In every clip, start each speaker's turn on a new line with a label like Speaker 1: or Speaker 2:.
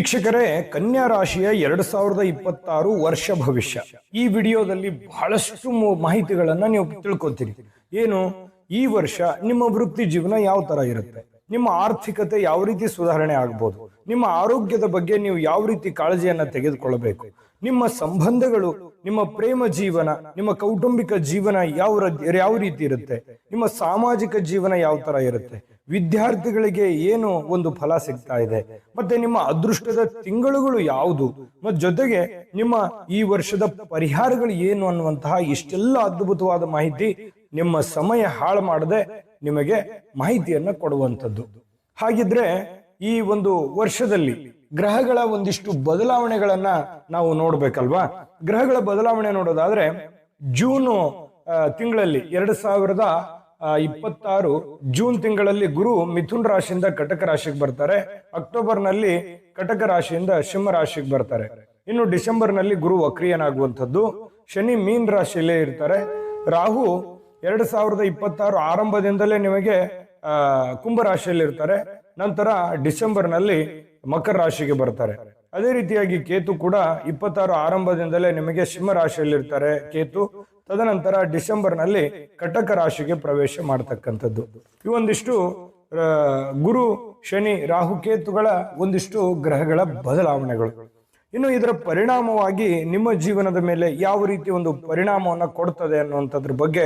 Speaker 1: ವೀಕ್ಷಕರೇ, ಕನ್ಯಾ ರಾಶಿಯ ಎರಡ್ ಸಾವಿರದ ಇಪ್ಪತ್ತಾರು ವರ್ಷ ಭವಿಷ್ಯ. ಈ ವಿಡಿಯೋದಲ್ಲಿ ಬಹಳಷ್ಟು ಮಾಹಿತಿಗಳನ್ನ ನೀವು ತಿಳ್ಕೊತೀರಿ. ಏನು? ಈ ವರ್ಷ ನಿಮ್ಮ ವೃತ್ತಿ ಜೀವನ ಯಾವ ತರ ಇರುತ್ತೆ? ನಿಮ್ಮ ಆರ್ಥಿಕತೆ ಯಾವ ರೀತಿ ಸುಧಾರಣೆ ಆಗ್ಬೋದು? ನಿಮ್ಮ ಆರೋಗ್ಯದ ಬಗ್ಗೆ ನೀವು ಯಾವ ರೀತಿ ಕಾಳಜಿಯನ್ನ ತೆಗೆದುಕೊಳ್ಳಬೇಕು? ನಿಮ್ಮ ಸಂಬಂಧಗಳು, ನಿಮ್ಮ ಪ್ರೇಮ ಜೀವನ, ನಿಮ್ಮ ಕೌಟುಂಬಿಕ ಜೀವನ ಯಾವ ಯಾವ ರೀತಿ ಇರುತ್ತೆ? ನಿಮ್ಮ ಸಾಮಾಜಿಕ ಜೀವನ ಯಾವ ತರ ಇರುತ್ತೆ? ವಿದ್ಯಾರ್ಥಿಗಳಿಗೆ ಏನು ಒಂದು ಫಲ ಸಿಗ್ತಾ ಇದೆ? ಮತ್ತೆ ನಿಮ್ಮ ಅದೃಷ್ಟದ ತಿಂಗಳುಗಳು ಯಾವುದು? ಮತ್ತು ಜೊತೆಗೆ ನಿಮ್ಮ ಈ ವರ್ಷದ ಪರಿಹಾರಗಳು ಏನು ಅನ್ನುವಂತಹ ಇಷ್ಟೆಲ್ಲ ಅದ್ಭುತವಾದ ಮಾಹಿತಿ ನಿಮ್ಮ ಸಮಯ ಹಾಳು ಮಾಡದೆ ನಿಮಗೆ ಮಾಹಿತಿಯನ್ನ ಕೊಡುವಂಥದ್ದು. ಹಾಗಿದ್ರೆ ಈ ಒಂದು ವರ್ಷದಲ್ಲಿ ಗ್ರಹಗಳ ಒಂದಿಷ್ಟು ಬದಲಾವಣೆಗಳನ್ನ ನಾವು ನೋಡ್ಬೇಕಲ್ವಾ? ಗ್ರಹಗಳ ಬದಲಾವಣೆ ನೋಡೋದಾದ್ರೆ ಜೂನ್ ತಿಂಗಳಲ್ಲಿ ಎರಡ್ ಸಾವಿರದ ಇಪ್ಪತ್ತಾರು ಜೂನ್ ತಿಂಗಳಲ್ಲಿ ಗುರು ಮಿಥುನ್ ರಾಶಿಯಿಂದ ಕಟಕ ರಾಶಿಗೆ ಬರ್ತಾರೆ. ಅಕ್ಟೋಬರ್ನಲ್ಲಿ ಕಟಕ ರಾಶಿಯಿಂದ ಸಿಂಹ ರಾಶಿಗೆ ಬರ್ತಾರೆ. ಇನ್ನು ಡಿಸೆಂಬರ್ನಲ್ಲಿ ಗುರು ವಕ್ರಿಯನಾಗುವಂಥದ್ದು. ಶನಿ ಮೀನ್ ರಾಶಿಯಲ್ಲೇ ಇರ್ತಾರೆ. ರಾಹು ಎರಡು ಸಾವಿರದ ಇಪ್ಪತ್ತಾರು ಆರಂಭದಿಂದಲೇ ನಿಮಗೆ ಕುಂಭ ರಾಶಿಯಲ್ಲಿ ಇರ್ತಾರೆ ನಂತರ ಡಿಸೆಂಬರ್ನಲ್ಲಿ ಮಕರ ರಾಶಿಗೆ ಬರ್ತಾರೆ. ಅದೇ ರೀತಿಯಾಗಿ ಕೇತು ಕೂಡ ಇಪ್ಪತ್ತಾರು ಆರಂಭದಿಂದಲೇ ನಿಮಗೆ ಸಿಂಹ ರಾಶಿಯಲ್ಲಿ ಇರ್ತಾರೆ ಕೇತು, ತದನಂತರ ಡಿಸೆಂಬರ್ನಲ್ಲಿ ಕಟಕ ರಾಶಿಗೆ ಪ್ರವೇಶ ಮಾಡತಕ್ಕಂಥದ್ದು. ಒಂದಿಷ್ಟು ಗುರು, ಶನಿ, ರಾಹು, ಕೇತುಗಳ ಒಂದಿಷ್ಟು ಗ್ರಹಗಳ ಬದಲಾವಣೆಗಳು. ಇನ್ನು ಇದರ ಪರಿಣಾಮವಾಗಿ ನಿಮ್ಮ ಜೀವನದ ಮೇಲೆ ಯಾವ ರೀತಿ ಒಂದು ಪರಿಣಾಮವನ್ನ ಕೊಡ್ತದೆ ಅನ್ನುವಂಥದ್ರ ಬಗ್ಗೆ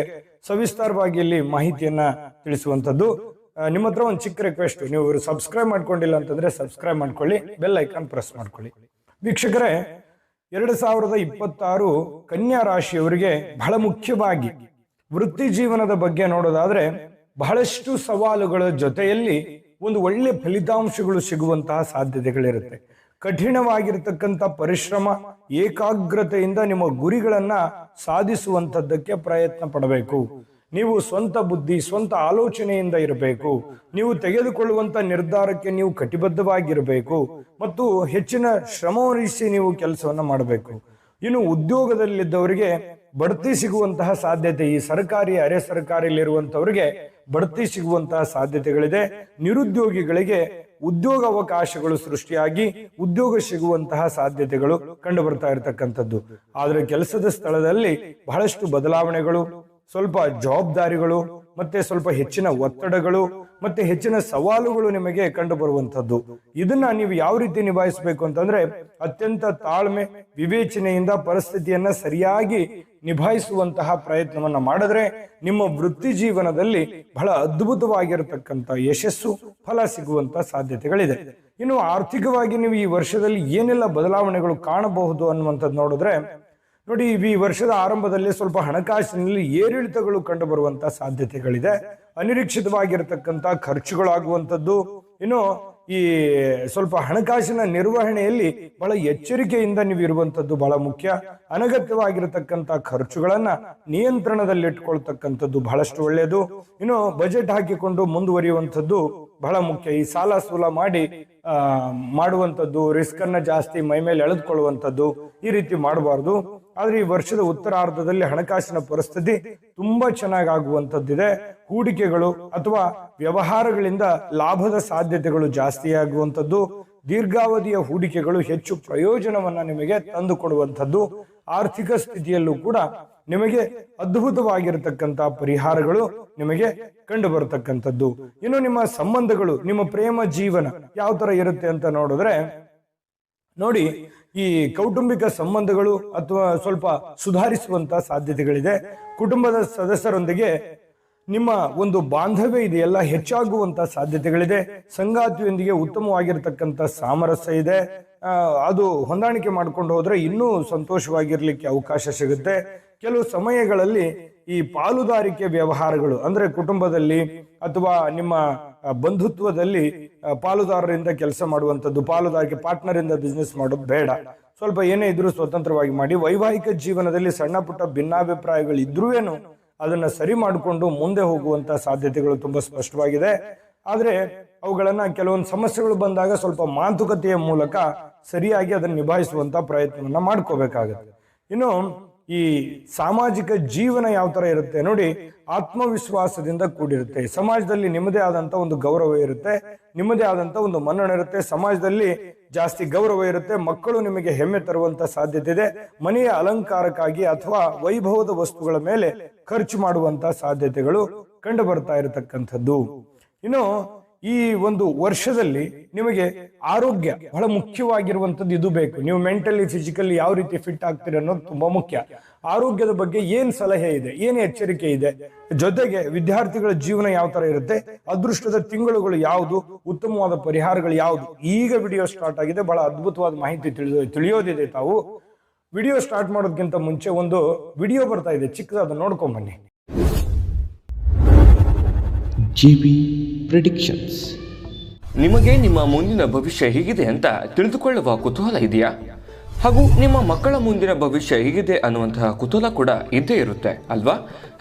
Speaker 1: ಸವಿಸ್ತಾರವಾಗಿ ಇಲ್ಲಿ ಮಾಹಿತಿಯನ್ನ ತಿಳಿಸುವಂಥದ್ದು. ನಿಮ್ಮ ಹತ್ರ ಒಂದು ಚಿಕ್ಕ ರಿಕ್ವೆಸ್ಟ್ ನೀವು ಸಬ್ಸ್ಕ್ರೈಬ್ ಮಾಡ್ಕೊಂಡಿಲ್ಲ ಅಂತಂದ್ರೆ ಸಬ್ಸ್ಕ್ರೈಬ್ ಮಾಡ್ಕೊಳ್ಳಿ ಬೆಲ್ ಐಕಾನ್ ಪ್ರೆಸ್ ಮಾಡ್ಕೊಳ್ಳಿ. ವೀಕ್ಷಕರೇ, ಎರಡು ಸಾವಿರದ ಇಪ್ಪತ್ತಾರು ಕನ್ಯಾ ರಾಶಿಯವರಿಗೆ ಬಹಳ ಮುಖ್ಯವಾಗಿ ವೃತ್ತಿ ಜೀವನದ ಬಗ್ಗೆ ನೋಡೋದಾದ್ರೆ ಬಹಳಷ್ಟು ಸವಾಲುಗಳ ಜೊತೆಯಲ್ಲಿ ಒಂದು ಒಳ್ಳೆ ಫಲಿತಾಂಶಗಳು ಸಿಗುವಂತಹ ಸಾಧ್ಯತೆಗಳಿರುತ್ತೆ. ಕಠಿಣವಾಗಿರ್ತಕ್ಕಂಥ ಪರಿಶ್ರಮ, ಏಕಾಗ್ರತೆಯಿಂದ ನಿಮ್ಮ ಗುರಿಗಳನ್ನ ಸಾಧಿಸುವಂಥದ್ದಕ್ಕೆ ಪ್ರಯತ್ನ ಪಡಬೇಕು. ನೀವು ಸ್ವಂತ ಬುದ್ಧಿ, ಸ್ವಂತ ಆಲೋಚನೆಯಿಂದ ಇರಬೇಕು. ನೀವು ತೆಗೆದುಕೊಳ್ಳುವಂತ ನಿರ್ಧಾರಕ್ಕೆ ನೀವು ಕಟಿಬದ್ಧವಾಗಿರಬೇಕು. ಮತ್ತು ಹೆಚ್ಚಿನ ಶ್ರಮವಹಿಸಿ ನೀವು ಕೆಲಸವನ್ನ ಮಾಡಬೇಕು. ಇನ್ನು ಉದ್ಯೋಗದಲ್ಲಿದ್ದವರಿಗೆ ಬಡ್ತಿ ಸಿಗುವಂತಹ ಸಾಧ್ಯತೆ, ಈ ಸರ್ಕಾರಿ, ಅರೆ ಸರ್ಕಾರಿಯಲ್ಲಿರುವಂತವರಿಗೆ ಬಡ್ತಿ ಸಿಗುವಂತಹ ಸಾಧ್ಯತೆಗಳಿದೆ. ನಿರುದ್ಯೋಗಿಗಳಿಗೆ ಉದ್ಯೋಗ ಅವಕಾಶಗಳು ಸೃಷ್ಟಿಯಾಗಿ ಉದ್ಯೋಗ ಸಿಗುವಂತಹ ಸಾಧ್ಯತೆಗಳು ಕಂಡು ಬರ್ತಾ ಇರತಕ್ಕಂಥದ್ದು. ಆದ್ರೆ ಕೆಲಸದ ಸ್ಥಳದಲ್ಲಿ ಬಹಳಷ್ಟು ಬದಲಾವಣೆಗಳು ಸ್ವಲ್ಪ ಜವಾಬ್ದಾರಿಗಳು, ಮತ್ತೆ ಸ್ವಲ್ಪ ಹೆಚ್ಚಿನ ಒತ್ತಡಗಳು, ಮತ್ತೆ ಹೆಚ್ಚಿನ ಸವಾಲುಗಳು ನಿಮಗೆ ಕಂಡು ಬರುವಂತದ್ದು ಇದನ್ನ ನೀವು ಯಾವ ರೀತಿ ನಿಭಾಯಿಸಬೇಕು ಅಂತಂದ್ರೆ, ಅತ್ಯಂತ ತಾಳ್ಮೆ, ವಿವೇಚನೆಯಿಂದ ಪರಿಸ್ಥಿತಿಯನ್ನ ಸರಿಯಾಗಿ ನಿಭಾಯಿಸುವಂತಹ ಪ್ರಯತ್ನವನ್ನ ಮಾಡಿದ್ರೆ, ನಿಮ್ಮ ವೃತ್ತಿ ಜೀವನದಲ್ಲಿ ಬಹಳ ಅದ್ಭುತವಾಗಿರತಕ್ಕಂತ ಯಶಸ್ಸು, ಫಲ ಸಿಗುವಂತ ಸಾಧ್ಯತೆಗಳಿದೆ. ಇನ್ನು ಆರ್ಥಿಕವಾಗಿ ನೀವು ಈ ವರ್ಷದಲ್ಲಿ ಏನೆಲ್ಲ ಬದಲಾವಣೆಗಳು ಕಾಣಬಹುದು ಅನ್ನುವಂಥದ್ದು ನೋಡಿದ್ರೆ ನೋಡಿ, ಈ ವರ್ಷದ ಆರಂಭದಲ್ಲಿ ಸ್ವಲ್ಪ ಹಣಕಾಸಿನಲ್ಲಿ ಏರಿಳಿತಗಳು ಕಂಡು ಬರುವಂತ ಸಾಧ್ಯತೆಗಳಿದೆ. ಅನಿರೀಕ್ಷಿತವಾಗಿರತಕ್ಕಂತ ಖರ್ಚುಗಳಾಗುವಂಥದ್ದು. ಇನ್ನು ಈ ಸ್ವಲ್ಪ ಹಣಕಾಸಿನ ನಿರ್ವಹಣೆಯಲ್ಲಿ ಬಹಳ ಎಚ್ಚರಿಕೆಯಿಂದ ನೀವು ಇರುವಂತದ್ದು ಬಹಳ ಮುಖ್ಯ. ಅನಗತ್ಯವಾಗಿರತಕ್ಕಂತ ಖರ್ಚುಗಳನ್ನ ನಿಯಂತ್ರಣದಲ್ಲಿಟ್ಕೊಳ್ತಕ್ಕಂಥದ್ದು ಬಹಳಷ್ಟು ಒಳ್ಳೆಯದು. ಇನ್ನು ಬಜೆಟ್ ಹಾಕಿಕೊಂಡು ಮುಂದುವರಿಯುವಂಥದ್ದು ಬಹಳ ಮುಖ್ಯ. ಈ ಸಾಲ ಸೂಲ ಮಾಡಿ, ಆ, ಮಾಡುವಂಥದ್ದು ರಿಸ್ಕ್ ಅನ್ನ ಜಾಸ್ತಿ ಮೈ ಮೇಲೆ ಎಳೆದುಕೊಳ್ಳುವಂಥದ್ದು ಈ ರೀತಿ ಮಾಡಬಾರ್ದು. ಆದ್ರೆ ಈ ವರ್ಷದ ಉತ್ತರಾರ್ಧದಲ್ಲಿ ಹಣಕಾಸಿನ ಪರಿಸ್ಥಿತಿ ತುಂಬಾ ಚೆನ್ನಾಗಿ ಆಗುವಂತದ್ದಿದೆ ಹೂಡಿಕೆಗಳು ಅಥವಾ ವ್ಯವಹಾರಗಳಿಂದ ಲಾಭದ ಸಾಧ್ಯತೆಗಳು ಜಾಸ್ತಿ ಆಗುವಂಥದ್ದು. ದೀರ್ಘಾವಧಿಯ ಹೂಡಿಕೆಗಳು ಹೆಚ್ಚು ಪ್ರಯೋಜನವನ್ನ ನಿಮಗೆ ತಂದುಕೊಡುವಂಥದ್ದು. ಆರ್ಥಿಕ ಸ್ಥಿತಿಯಲ್ಲೂ ಕೂಡ ನಿಮಗೆ ಅದ್ಭುತವಾಗಿರತಕ್ಕಂತ ಪರಿಹಾರಗಳು ನಿಮಗೆ ಕಂಡು ಬರತಕ್ಕಂಥದ್ದು ಇನ್ನು ನಿಮ್ಮ ಸಂಬಂಧಗಳು, ನಿಮ್ಮ ಪ್ರೇಮ ಜೀವನ ಯಾವ ತರ ಇರುತ್ತೆ ಅಂತ ನೋಡಿದ್ರೆ, ನೋಡಿ, ಈ ಕೌಟುಂಬಿಕ ಸಂಬಂಧಗಳು ಅಥವಾ ಸ್ವಲ್ಪ ಸುಧಾರಿಸುವಂತ ಸಾಧ್ಯತೆಗಳಿದೆ. ಕುಟುಂಬದ ಸದಸ್ಯರೊಂದಿಗೆ ನಿಮ್ಮ ಒಂದು ಬಾಂಧವ್ಯ ಇದೆಯಲ್ಲ, ಹೆಚ್ಚಾಗುವಂತ ಸಾಧ್ಯತೆಗಳಿದೆ. ಸಂಗಾತಿಯೊಂದಿಗೆ ಉತ್ತಮವಾಗಿರ್ತಕ್ಕಂಥ ಸಾಮರಸ್ಯ ಇದೆ. ಅದು ಹೊಂದಾಣಿಕೆ ಮಾಡ್ಕೊಂಡು ಹೋದ್ರೆ ಇನ್ನೂ ಸಂತೋಷವಾಗಿರ್ಲಿಕ್ಕೆ ಅವಕಾಶ ಸಿಗುತ್ತೆ. ಕೆಲವು ಸಮಯಗಳಲ್ಲಿ ಈ ಪಾಲುದಾರಿಕೆ ವ್ಯವಹಾರಗಳು, ಅಂದ್ರೆ ಕುಟುಂಬದಲ್ಲಿ ಅಥವಾ ನಿಮ್ಮ ಬಂಧುತ್ವದಲ್ಲಿ ಪಾಲುದಾರರಿಂದ ಕೆಲಸ ಮಾಡುವಂಥದ್ದು, ಪಾಲುದಾರಿಕೆ ಪಾರ್ಟ್ನರ್ ಇಂದ ಬಿಸ್ನೆಸ್ ಮಾಡೋದು ಬೇಡ. ಸ್ವಲ್ಪ ಏನೇ ಇದ್ರೂ ಸ್ವತಂತ್ರವಾಗಿ ಮಾಡಿ, ವೈವಾಹಿಕ ಜೀವನದಲ್ಲಿ ಸಣ್ಣ ಪುಟ್ಟ ಭಿನ್ನಾಭಿಪ್ರಾಯಗಳು ಇದ್ರೂನು ಅದನ್ನ ಸರಿ ಮಾಡಿಕೊಂಡು ಮುಂದೆ ಹೋಗುವಂತ ಸಾಧ್ಯತೆಗಳು ತುಂಬಾ ಸ್ಪಷ್ಟವಾಗಿದೆ. ಆದ್ರೆ ಅವುಗಳನ್ನ ಕೆಲವೊಂದು ಸಮಸ್ಯೆಗಳು ಬಂದಾಗ ಸ್ವಲ್ಪ ಮಾತುಕತೆಯ ಮೂಲಕ ಸರಿಯಾಗಿ ಅದನ್ನ ನಿಭಾಯಿಸುವಂತ ಪ್ರಯತ್ನವನ್ನ ಮಾಡ್ಕೋಬೇಕಾಗತ್ತೆ. ಇನ್ನು ಈ ಸಾಮಾಜಿಕ ಜೀವನ ಯಾವ ತರ ಇರುತ್ತೆ ನೋಡಿ, ಆತ್ಮವಿಶ್ವಾಸದಿಂದ ಕೂಡಿರುತ್ತೆ. ಸಮಾಜದಲ್ಲಿ ನಿಮ್ಮದೇ ಆದಂತ ಒಂದು ಗೌರವ ಇರುತ್ತೆ, ನಿಮ್ಮದೇ ಆದಂತ ಒಂದು ಮನ್ನಣೆ ಇರುತ್ತೆ. ಸಮಾಜದಲ್ಲಿ ಜಾಸ್ತಿ ಗೌರವ ಇರುತ್ತೆ, ಮಕ್ಕಳು ನಿಮಗೆ ಹೆಮ್ಮೆ ತರುವಂತ ಸಾಧ್ಯತೆ ಇದೆ ಮನೆಯ ಅಲಂಕಾರಕ್ಕಾಗಿ ಅಥವಾ ವೈಭವದ ವಸ್ತುಗಳ ಮೇಲೆ ಖರ್ಚು ಮಾಡುವಂತ ಸಾಧ್ಯತೆಗಳು ಕಂಡು ಬರ್ತಾ ಇರತಕ್ಕಂಥದ್ದು. ಇನ್ನು ಈ ಒಂದು ವರ್ಷದಲ್ಲಿ ನಿಮಗೆ ಆರೋಗ್ಯ ಬಹಳ ಮುಖ್ಯವಾಗಿರುವಂತದ್ದು ಇದು ಬೇಕು. ನೀವು ಮೆಂಟಲಿ ಫಿಸಿಕಲಿ ಯಾವ ರೀತಿ ಫಿಟ್ ಆಗ್ತೀರಿ ಅನ್ನೋದು ತುಂಬಾ ಮುಖ್ಯ. ಆರೋಗ್ಯದ ಬಗ್ಗೆ ಏನ್ ಸಲಹೆ ಇದೆ, ಏನ್ ಎಚ್ಚರಿಕೆ ಇದೆ, ಜೊತೆಗೆ ವಿದ್ಯಾರ್ಥಿಗಳ ಜೀವನ ಯಾವ ತರ ಇರುತ್ತೆ, ಅದೃಷ್ಟದ ತಿಂಗಳುಗಳು ಯಾವುದು, ಉತ್ತಮವಾದ ಪರಿಹಾರಗಳು ಯಾವುದು. ಈಗ ವಿಡಿಯೋ ಸ್ಟಾರ್ಟ್ ಆಗಿದೆ, ಬಹಳ ಅದ್ಭುತವಾದ ಮಾಹಿತಿ ತಿಳಿದು, ತಿಳಿಯೋದಿದೆ ತಾವು. ವಿಡಿಯೋ ಸ್ಟಾರ್ಟ್ ಮಾಡೋದಕ್ಕಿಂತ ಮುಂಚೆ ಒಂದು ವಿಡಿಯೋ ಬರ್ತಾ ಇದೆ, ಚಿಕ್ಕದಾದ ನೋಡ್ಕೊಂಡ್ ಬನ್ನಿ.
Speaker 2: GB ಪ್ರಿಡಿಕ್ಷನ್ಸ್
Speaker 3: ನಿಮಗೆ ನಿಮ್ಮ ಮುಂದಿನ ಭವಿಷ್ಯ ಹೇಗಿದೆ ಅಂತ ತಿಳಿದುಕೊಳ್ಳುವ ಕುತೂಹಲ ಇದೆಯಾ? ಹಾಗೂ ನಿಮ್ಮ ಮಕ್ಕಳ ಮುಂದಿನ ಭವಿಷ್ಯ ಹೇಗಿದೆ ಅನ್ನುವಂತಹ ಕುತೂಹಲ ಕೂಡ ಇದ್ದೇ ಇರುತ್ತೆ, ಅಲ್ವಾ?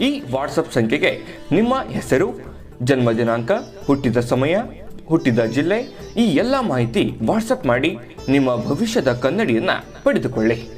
Speaker 3: ಈ ವಾಟ್ಸಪ್ ಸಂಖ್ಯೆಗೆ ನಿಮ್ಮ ಹೆಸರು, ಜನ್ಮ ದಿನಾಂಕ, ಹುಟ್ಟಿದ ಸಮಯ, ಹುಟ್ಟಿದ ಜಿಲ್ಲೆ, ಈ ಎಲ್ಲ ಮಾಹಿತಿ ವಾಟ್ಸಪ್ ಮಾಡಿ ನಿಮ್ಮ ಭವಿಷ್ಯದ ಕನ್ನಡಿಯನ್ನ ಪಡೆದುಕೊಳ್ಳಿ.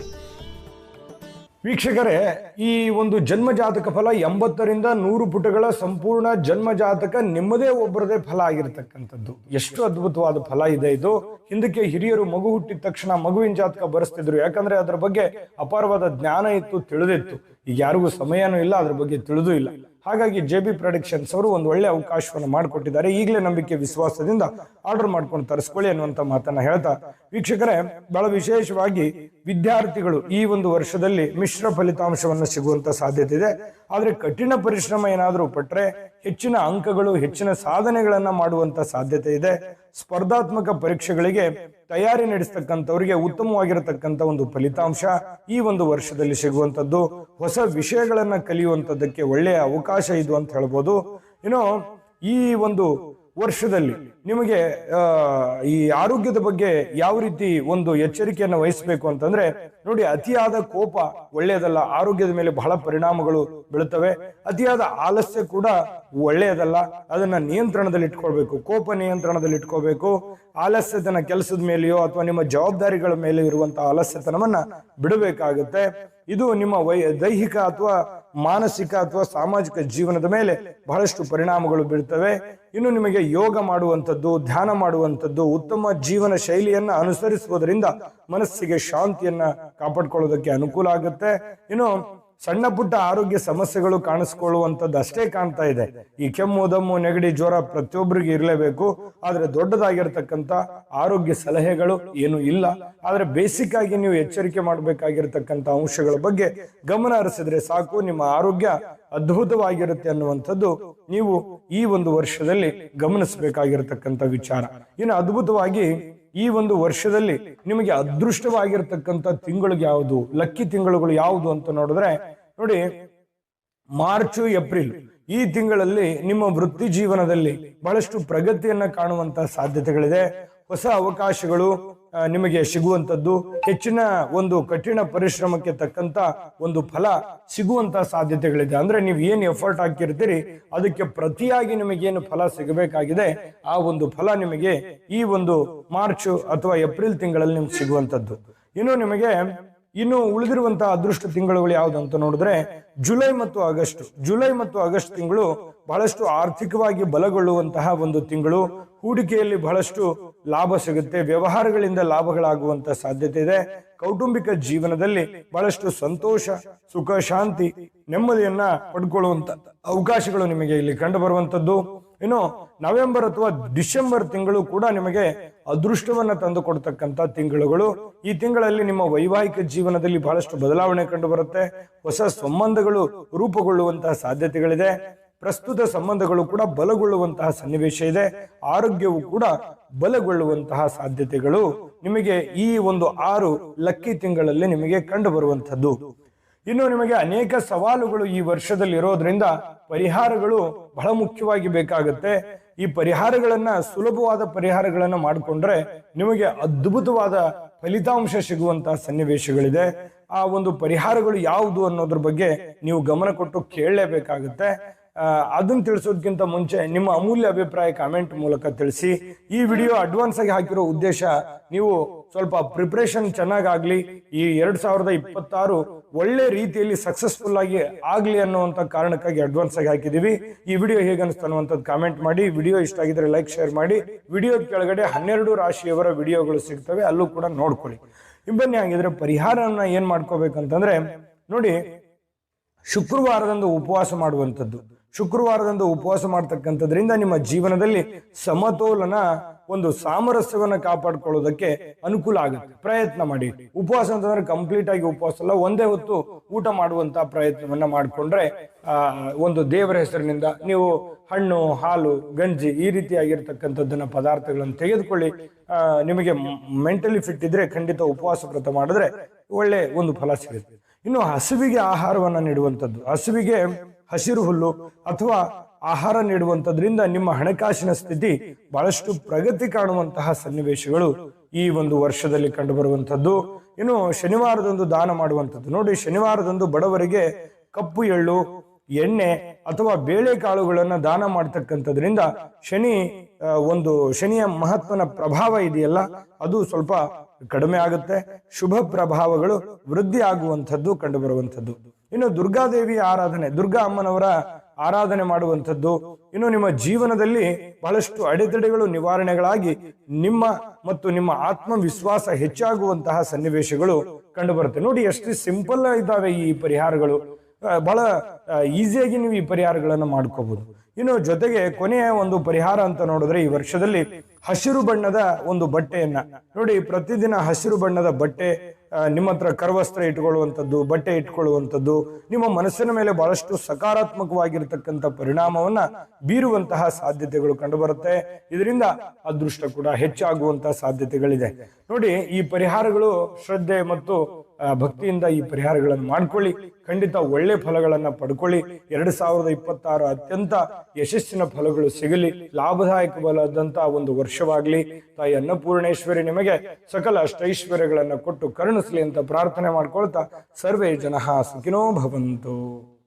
Speaker 1: ವೀಕ್ಷಕರೇ, ಈ ಒಂದು ಜನ್ಮಜಾತಕ ಫಲ ಎಂಬತ್ತರಿಂದ ನೂರು ಪುಟಗಳ ಸಂಪೂರ್ಣ ಜನ್ಮಜಾತಕ ನಿಮ್ಮದೇ ಒಬ್ಬರದೇ ಫಲ ಆಗಿರತಕ್ಕಂಥದ್ದು. ಎಷ್ಟು ಅದ್ಭುತವಾದ ಫಲ ಇದೆ ಇದು. ಹಿಂದಕ್ಕೆ ಹಿರಿಯರು ಮಗು ಹುಟ್ಟಿದ ತಕ್ಷಣ ಮಗುವಿನ ಜಾತಕ ಬರೆಸ್ತಿದ್ರು. ಯಾಕಂದ್ರೆ ಅದರ ಬಗ್ಗೆ ಅಪಾರವಾದ ಜ್ಞಾನ ಇತ್ತು, ತಿಳಿದಿತ್ತು. ಈಗ ಯಾರಿಗೂ ಸಮಯನೂ ಇಲ್ಲ, ಅದ್ರ ಬಗ್ಗೆ ತಿಳಿದೂ ಇಲ್ಲ. ಹಾಗಾಗಿ ಜೆ ಬಿ ಪ್ರೊಡಕ್ಷನ್ಸ್ ಅವರು ಒಂದು ಒಳ್ಳೆ ಅವಕಾಶವನ್ನು ಮಾಡಿಕೊಟ್ಟಿದ್ದಾರೆ. ಈಗಲೇ ನಂಬಿಕೆ, ವಿಶ್ವಾಸದಿಂದ ಆರ್ಡರ್ ಮಾಡ್ಕೊಂಡು ತರಿಸ್ಕೊಳ್ಳಿ ಅನ್ನುವಂತ ಮಾತನ್ನ ಹೇಳ್ತಾ ವೀಕ್ಷಕರೇ, ಬಹಳ ವಿಶೇಷವಾಗಿ ವಿದ್ಯಾರ್ಥಿಗಳು ಈ ಒಂದು ವರ್ಷದಲ್ಲಿ ಮಿಶ್ರ ಫಲಿತಾಂಶವನ್ನು ಸಿಗುವಂತ ಸಾಧ್ಯತೆ ಇದೆ. ಆದರೆ ಕಠಿಣ ಪರಿಶ್ರಮ ಏನಾದರೂ ಪಟ್ರೆ ಹೆಚ್ಚಿನ ಅಂಕಗಳು, ಹೆಚ್ಚಿನ ಸಾಧನೆಗಳನ್ನ ಮಾಡುವಂತ ಸಾಧ್ಯತೆ ಇದೆ. ಸ್ಪರ್ಧಾತ್ಮಕ ಪರೀಕ್ಷೆಗಳಿಗೆ ತಯಾರಿ ನಡೆಸ್ತಕ್ಕಂಥವ್ರಿಗೆ ಉತ್ತಮವಾಗಿರತಕ್ಕಂಥ ಒಂದು ಫಲಿತಾಂಶ ಈ ಒಂದು ವರ್ಷದಲ್ಲಿ ಸಿಗುವಂತದ್ದು ಹೊಸ ವಿಷಯಗಳನ್ನ ಕಲಿಯುವಂತದ್ದಕ್ಕೆ ಒಳ್ಳೆಯ ಅವಕಾಶ ಇದು ಅಂತ ಹೇಳ್ಬೋದು. ಇನ್ನು ಈ ಒಂದು ವರ್ಷದಲ್ಲಿ ನಿಮಗೆ ಈ ಆರೋಗ್ಯದ ಬಗ್ಗೆ ಯಾವ ರೀತಿ ಒಂದು ಎಚ್ಚರಿಕೆಯನ್ನು ವಹಿಸಬೇಕು ಅಂತಂದ್ರೆ, ನೋಡಿ ಅತಿಯಾದ ಕೋಪ ಒಳ್ಳೆಯದಲ್ಲ, ಆರೋಗ್ಯದ ಮೇಲೆ ಬಹಳ ಪರಿಣಾಮಗಳು ಬೀಳುತ್ತವೆ ಅತಿಯಾದ ಆಲಸ್ಯ ಕೂಡ ಒಳ್ಳೆಯದಲ್ಲ, ಅದನ್ನ ನಿಯಂತ್ರಣದಲ್ಲಿ ಇಟ್ಕೊಳ್ಬೇಕು, ಕೋಪ ನಿಯಂತ್ರಣದಲ್ಲಿ ಇಟ್ಕೋಬೇಕು ಆಲಸ್ಯತನ ಕೆಲಸದ ಮೇಲೆಯೋ ಅಥವಾ ನಿಮ್ಮ ಜವಾಬ್ದಾರಿಗಳ ಮೇಲೆ ಇರುವಂತಹ ಆಲಸ್ಯತನವನ್ನ ಬಿಡಬೇಕಾಗುತ್ತೆ. ಇದು ನಿಮ್ಮ ವೈ, ದೈಹಿಕ ಅಥವಾ ಮಾನಸಿಕ ಅಥವಾ ಸಾಮಾಜಿಕ ಜೀವನದ ಮೇಲೆ ಬಹಳಷ್ಟು ಪರಿಣಾಮಗಳು ಬೀಳ್ತವೆ. ಇನ್ನು ನಿಮಗೆ ಯೋಗ ಮಾಡುವಂಥದ್ದು, ಧ್ಯಾನ ಮಾಡುವಂಥದ್ದು, ಉತ್ತಮ ಜೀವನ ಶೈಲಿಯನ್ನ ಅನುಸರಿಸುವುದರಿಂದ ಮನಸ್ಸಿಗೆ ಶಾಂತಿಯನ್ನ ಕಾಪಾಡ್ಕೊಳ್ಳೋದಕ್ಕೆ ಅನುಕೂಲ ಆಗುತ್ತೆ. ಇನ್ನು ಸಣ್ಣ ಪುಟ್ಟ ಆರೋಗ್ಯ ಸಮಸ್ಯೆಗಳು ಕಾಣಿಸ್ಕೊಳ್ಳುವಂಥದ್ದು ಅಷ್ಟೇ ಕಾಣ್ತಾ ಇದೆ. ಈ ಕೆಮ್ಮು, ದಮ್ಮು, ನೆಗಡಿ, ಜ್ವರ ಪ್ರತಿಯೊಬ್ಬರಿಗೆ ಇರಲೇಬೇಕು. ಆದ್ರೆ ದೊಡ್ಡದಾಗಿರ್ತಕ್ಕಂಥ ಆರೋಗ್ಯ ಸಲಹೆಗಳು ಏನು ಇಲ್ಲ. ಆದ್ರೆ ಬೇಸಿಕ್ ಆಗಿ ನೀವು ಎಚ್ಚರಿಕೆ ಮಾಡಬೇಕಾಗಿರ್ತಕ್ಕಂಥ ಅಂಶಗಳ ಬಗ್ಗೆ ಗಮನ ಹರಿಸಿದ್ರೆ ಸಾಕು. ನಿಮ್ಮ ಆರೋಗ್ಯ ಅದ್ಭುತವಾಗಿರುತ್ತೆ ಅನ್ನುವಂಥದ್ದು ನೀವು ಈ ಒಂದು ವರ್ಷದಲ್ಲಿ ಗಮನಿಸಬೇಕಾಗಿರ್ತಕ್ಕಂಥ ವಿಚಾರ. ಇನ್ನು ಅದ್ಭುತವಾಗಿ ಈ ಒಂದು ವರ್ಷದಲ್ಲಿ ನಿಮಗೆ ಅದೃಷ್ಟವಾಗಿರ್ತಕ್ಕಂಥ ತಿಂಗಳಿಗೆ ಯಾವುದು? ಲಕ್ಕಿ ತಿಂಗಳುಗಳು ಯಾವುದು ಅಂತ ನೋಡಿದ್ರೆ, ನೋಡಿ, ಮಾರ್ಚ್, ಏಪ್ರಿಲ್ ಈ ತಿಂಗಳಲ್ಲಿ ನಿಮ್ಮ ವೃತ್ತಿ ಜೀವನದಲ್ಲಿ ಬಹಳಷ್ಟು ಪ್ರಗತಿಯನ್ನ ಕಾಣುವಂತ ಸಾಧ್ಯತೆಗಳಿದೆ. ಹೊಸ ಅವಕಾಶಗಳು ನಿಮಗೆ ಸಿಗುವಂತದ್ದು ಹೆಚ್ಚಿನ ಒಂದು ಕಠಿಣ ಪರಿಶ್ರಮಕ್ಕೆ ತಕ್ಕಂತ ಒಂದು ಫಲ ಸಿಗುವಂತ ಸಾಧ್ಯತೆಗಳಿದೆ. ಅಂದ್ರೆ ನೀವು ಏನು ಎಫರ್ಟ್ ಹಾಕಿರ್ತೀರಿ, ಅದಕ್ಕೆ ಪ್ರತಿಯಾಗಿ ನಿಮಗೇನು ಫಲ ಸಿಗಬೇಕಾಗಿದೆ, ಆ ಒಂದು ಫಲ ನಿಮಗೆ ಈ ಒಂದು ಮಾರ್ಚ್ ಅಥವಾ ಏಪ್ರಿಲ್ ತಿಂಗಳಲ್ಲಿ ನಿಮ್ಗೆ ಸಿಗುವಂತದ್ದು ಇನ್ನು ನಿಮಗೆ ಇನ್ನು ಉಳಿದಿರುವಂತಹ ಅದೃಷ್ಟ ತಿಂಗಳುಗಳು ಯಾವ್ದು ಅಂತ ನೋಡಿದ್ರೆ, ಜುಲೈ ಮತ್ತು ಆಗಸ್ಟ್. ಜುಲೈ ಮತ್ತು ಆಗಸ್ಟ್ ತಿಂಗಳು ಬಹಳಷ್ಟು ಆರ್ಥಿಕವಾಗಿ ಬಲಗೊಳ್ಳುವಂತಹ ಒಂದು ತಿಂಗಳು. ಹೂಡಿಕೆಯಲ್ಲಿ ಬಹಳಷ್ಟು ಲಾಭ ಸಿಗುತ್ತೆ, ವ್ಯವಹಾರಗಳಿಂದ ಲಾಭಗಳಾಗುವಂತ ಸಾಧ್ಯತೆ ಇದೆ. ಕೌಟುಂಬಿಕ ಜೀವನದಲ್ಲಿ ಬಹಳಷ್ಟು ಸಂತೋಷ, ಸುಖ, ಶಾಂತಿ ನೆಮ್ಮದಿಯನ್ನ ಪಡ್ಕೊಳ್ಳುವಂತ ಅವಕಾಶಗಳು ನಿಮಗೆ ಇಲ್ಲಿ ಕಂಡು ಬರುವಂತದ್ದು ಇನ್ನು ನವೆಂಬರ್ ಅಥವಾ ಡಿಸೆಂಬರ್ ತಿಂಗಳು ಕೂಡ ನಿಮಗೆ ಅದೃಷ್ಟವನ್ನ ತಂದು ಕೊಡ್ತಕ್ಕಂತ ತಿಂಗಳುಗಳು. ಈ ತಿಂಗಳಲ್ಲಿ ನಿಮ್ಮ ವೈವಾಹಿಕ ಜೀವನದಲ್ಲಿ ಬಹಳಷ್ಟು ಬದಲಾವಣೆ ಕಂಡು ಬರುತ್ತೆ ಹೊಸ ಸಂಬಂಧಗಳು ರೂಪುಗೊಳ್ಳುವಂತಹ ಸಾಧ್ಯತೆಗಳಿದೆ. ಪ್ರಸ್ತುತ ಸಂಬಂಧಗಳು ಕೂಡ ಬಲಗೊಳ್ಳುವಂತಹ ಸನ್ನಿವೇಶ ಇದೆ. ಆರೋಗ್ಯವು ಕೂಡ ಬಲಗೊಳ್ಳುವಂತಹ ಸಾಧ್ಯತೆಗಳು ನಿಮಗೆ ಈ ಒಂದು ಆರು ಲಕ್ಕಿ ತಿಂಗಳಲ್ಲಿ ನಿಮಗೆ ಕಂಡು ಬರುವಂತದ್ದು ಇನ್ನು ನಿಮಗೆ ಅನೇಕ ಸವಾಲುಗಳು ಈ ವರ್ಷದಲ್ಲಿ ಇರೋದ್ರಿಂದ ಪರಿಹಾರಗಳು ಬಹಳ ಮುಖ್ಯವಾಗಿ ಬೇಕಾಗುತ್ತೆ. ಈ ಪರಿಹಾರಗಳನ್ನ ಸುಲಭವಾದ ಪರಿಹಾರಗಳನ್ನ ಮಾಡಿಕೊಂಡ್ರೆ ನಿಮಗೆ ಅದ್ಭುತವಾದ ಫಲಿತಾಂಶ ಸಿಗುವಂತಹ ಸನ್ನಿವೇಶಗಳಿದೆ. ಆ ಒಂದು ಪರಿಹಾರಗಳು ಯಾವುದು ಅನ್ನೋದ್ರ ಬಗ್ಗೆ ನೀವು ಗಮನ ಕೊಟ್ಟು ಕೇಳಲೇಬೇಕಾಗುತ್ತೆ. ಅದನ್ನ ತಿಳಿಸೋದಕ್ಕಿಂತ ಮುಂಚೆ ನಿಮ್ಮ ಅಮೂಲ್ಯ ಅಭಿಪ್ರಾಯ ಕಾಮೆಂಟ್ ಮೂಲಕ ತಿಳಿಸಿ. ಈ ವಿಡಿಯೋ ಅಡ್ವಾನ್ಸ್ ಆಗಿ ಹಾಕಿರೋ ಉದ್ದೇಶ ನೀವು ಸ್ವಲ್ಪ ಪ್ರಿಪ್ರೇಷನ್ ಚೆನ್ನಾಗಾಗ್ಲಿ, ಈ ಎರಡ್ ಸಾವಿರದ ಇಪ್ಪತ್ತಾರು ಒಳ್ಳೆ ರೀತಿಯಲ್ಲಿ ಸಕ್ಸಸ್ಫುಲ್ ಆಗಿ ಆಗ್ಲಿ ಅನ್ನುವಂತ ಕಾರಣಕ್ಕಾಗಿ ಅಡ್ವಾನ್ಸ್ ಆಗಿ ಹಾಕಿದೀವಿ. ಈ ವಿಡಿಯೋ ಹೇಗೆ ಅನ್ನುವಂಥದ್ದು ಕಾಮೆಂಟ್ ಮಾಡಿ. ವಿಡಿಯೋ ಇಷ್ಟ ಆಗಿದ್ರೆ ಲೈಕ್ ಶೇರ್ ಮಾಡಿ. ವಿಡಿಯೋ ಕೆಳಗಡೆ ಹನ್ನೆರಡು ರಾಶಿಯವರ ವಿಡಿಯೋಗಳು ಸಿಗ್ತವೆ, ಅಲ್ಲೂ ಕೂಡ ನೋಡ್ಕೊಳ್ಳಿ. ಬನ್ನಿ ಹಾಗಿದ್ರೆ ಪರಿಹಾರನ ಏನ್ ಮಾಡ್ಕೋಬೇಕಂತಂದ್ರೆ, ನೋಡಿ ಶುಕ್ರವಾರದಂದು ಉಪವಾಸ ಮಾಡುವಂಥದ್ದು. ಶುಕ್ರವಾರದಂದು ಉಪವಾಸ ಮಾಡ್ತಕ್ಕಂಥದ್ರಿಂದ ನಿಮ್ಮ ಜೀವನದಲ್ಲಿ ಸಮತೋಲನ, ಒಂದು ಸಾಮರಸ್ಯವನ್ನು ಕಾಪಾಡ್ಕೊಳ್ಳೋದಕ್ಕೆ ಅನುಕೂಲ ಆಗುತ್ತೆ. ಪ್ರಯತ್ನ ಮಾಡಿ. ಉಪವಾಸ ಅಂತಂದ್ರೆ ಕಂಪ್ಲೀಟ್ ಆಗಿ ಉಪವಾಸ ಅಲ್ಲ, ಒಂದೇ ಹೊತ್ತು ಊಟ ಮಾಡುವಂತ ಪ್ರಯತ್ನವನ್ನ ಮಾಡಿಕೊಂಡ್ರೆ, ಆ, ಒಂದು ದೇವರ ಹೆಸರಿನಿಂದ ನೀವು ಹಣ್ಣು, ಹಾಲು, ಗಂಜಿ ಈ ರೀತಿಯಾಗಿರ್ತಕ್ಕಂಥದ್ದನ್ನ ಪದಾರ್ಥಗಳನ್ನು ತೆಗೆದುಕೊಳ್ಳಿ. ನಿಮಗೆ ಮೆಂಟಲಿ ಫಿಟ್ ಇದ್ರೆ ಖಂಡಿತ ಉಪವಾಸ ವ್ರತ ಮಾಡಿದ್ರೆ ಒಳ್ಳೆ ಒಂದು ಫಲ ಸಿಗುತ್ತೆ. ಇನ್ನು ಹಸುವಿಗೆ ಆಹಾರವನ್ನ ನೀಡುವಂಥದ್ದು. ಹಸುವಿಗೆ ಹಸಿರು ಹುಲ್ಲು ಅಥವಾ ಆಹಾರ ನೀಡುವಂಥದ್ರಿಂದ ನಿಮ್ಮ ಹಣಕಾಸಿನ ಸ್ಥಿತಿ ಬಹಳಷ್ಟು ಪ್ರಗತಿ ಕಾಣುವಂತಹ ಸನ್ನಿವೇಶಗಳು ಈ ಒಂದು ವರ್ಷದಲ್ಲಿ ಕಂಡು ಬರುವಂತದ್ದು ಇನ್ನು ಶನಿವಾರದಂದು ದಾನ ಮಾಡುವಂಥದ್ದು. ನೋಡಿ, ಶನಿವಾರದಂದು ಬಡವರಿಗೆ ಕಪ್ಪು, ಎಳ್ಳು, ಎಣ್ಣೆ ಅಥವಾ ಬೇಳೆಕಾಳುಗಳನ್ನು ದಾನ ಮಾಡ್ತಕ್ಕಂಥದ್ರಿಂದ ಶನಿ ಒಂದು ಶನಿಯ ಮಹತ್ವನ ಪ್ರಭಾವ ಇದೆಯಲ್ಲ, ಅದು ಸ್ವಲ್ಪ ಕಡಿಮೆ ಆಗುತ್ತೆ. ಶುಭ ಪ್ರಭಾವಗಳು ವೃದ್ಧಿ ಆಗುವಂಥದ್ದು ಕಂಡು ಬರುವಂಥದ್ದು ಇನ್ನು ದುರ್ಗಾದೇವಿ ಆರಾಧನೆ, ದುರ್ಗಾ ಅಮ್ಮನವರ ಆರಾಧನೆ ಮಾಡುವಂಥದ್ದು, ಇನ್ನು ನಿಮ್ಮ ಜೀವನದಲ್ಲಿ ಬಹಳಷ್ಟು ಅಡೆತಡೆಗಳು, ನಿವಾರಣೆಗಳಾಗಿ ನಿಮ್ಮ ಮತ್ತು ನಿಮ್ಮ ಆತ್ಮವಿಶ್ವಾಸ ಹೆಚ್ಚಾಗುವಂತಹ ಸನ್ನಿವೇಶಗಳು ಕಂಡುಬರುತ್ತೆ. ನೋಡಿ, ಎಷ್ಟು ಸಿಂಪಲ್ ಇದ್ದಾವೆ ಈ ಪರಿಹಾರಗಳು. ಬಹಳ ಈಸಿಯಾಗಿ ನೀವು ಈ ಪರಿಹಾರಗಳನ್ನು ಮಾಡ್ಕೋಬಹುದು ಇನ್ನು ಜೊತೆಗೆ ಕೊನೆಯ ಒಂದು ಪರಿಹಾರ ಅಂತ ನೋಡಿದ್ರೆ ಈ ವರ್ಷದಲ್ಲಿ ಹಸಿರು ಬಣ್ಣದ ಒಂದು ಬಟ್ಟೆಯನ್ನ. ನೋಡಿ, ಪ್ರತಿದಿನ ಹಸಿರು ಬಣ್ಣದ ಬಟ್ಟೆ ನಿಮ್ಮ ಹತ್ರ ಕರವಸ್ತ್ರ ಇಟ್ಕೊಳ್ಳುವಂಥದ್ದು, ಬಟ್ಟೆ ಇಟ್ಕೊಳ್ಳುವಂಥದ್ದು, ನಿಮ್ಮ ಮನಸ್ಸಿನ ಮೇಲೆ ಬಹಳಷ್ಟು ಸಕಾರಾತ್ಮಕವಾಗಿರ್ತಕ್ಕಂಥ ಪರಿಣಾಮವನ್ನ ಬೀರುವಂತಹ ಸಾಧ್ಯತೆಗಳು ಕಂಡುಬರುತ್ತೆ. ಇದರಿಂದ ಅದೃಷ್ಟ ಕೂಡ ಹೆಚ್ಚಾಗುವಂತಹ ಸಾಧ್ಯತೆಗಳಿದೆ. ನೋಡಿ, ಈ ಪರಿಹಾರಗಳು ಶ್ರದ್ಧೆ ಮತ್ತು ಭಕ್ತಿಯಿಂದ ಈ ಪರಿಹಾರಗಳನ್ನು ಮಾಡ್ಕೊಳ್ಳಿ. ಖಂಡಿತ ಒಳ್ಳೆ ಫಲಗಳನ್ನ ಪಡ್ಕೊಳ್ಳಿ. ಎರಡು ಸಾವಿರದ ಇಪ್ಪತ್ತಾರು ಅತ್ಯಂತ ಯಶಸ್ಸಿನ ಫಲಗಳು ಸಿಗಲಿ. ಲಾಭದಾಯಕವಾದಂತಹ ಒಂದು ವರ್ಷವಾಗಲಿ. ತಾಯಿ ಅನ್ನಪೂರ್ಣೇಶ್ವರಿ ನಿಮಗೆ ಸಕಲ ಅಷ್ಟೈಶ್ವರ್ಯಗಳನ್ನ ಕೊಟ್ಟು ಕರುಣಿಸಲಿ ಅಂತ ಪ್ರಾರ್ಥನೆ ಮಾಡ್ಕೊಳ್ತಾ ಸರ್ವೇ ಜನ ಸುಖಿನೋ ಭವಂತು.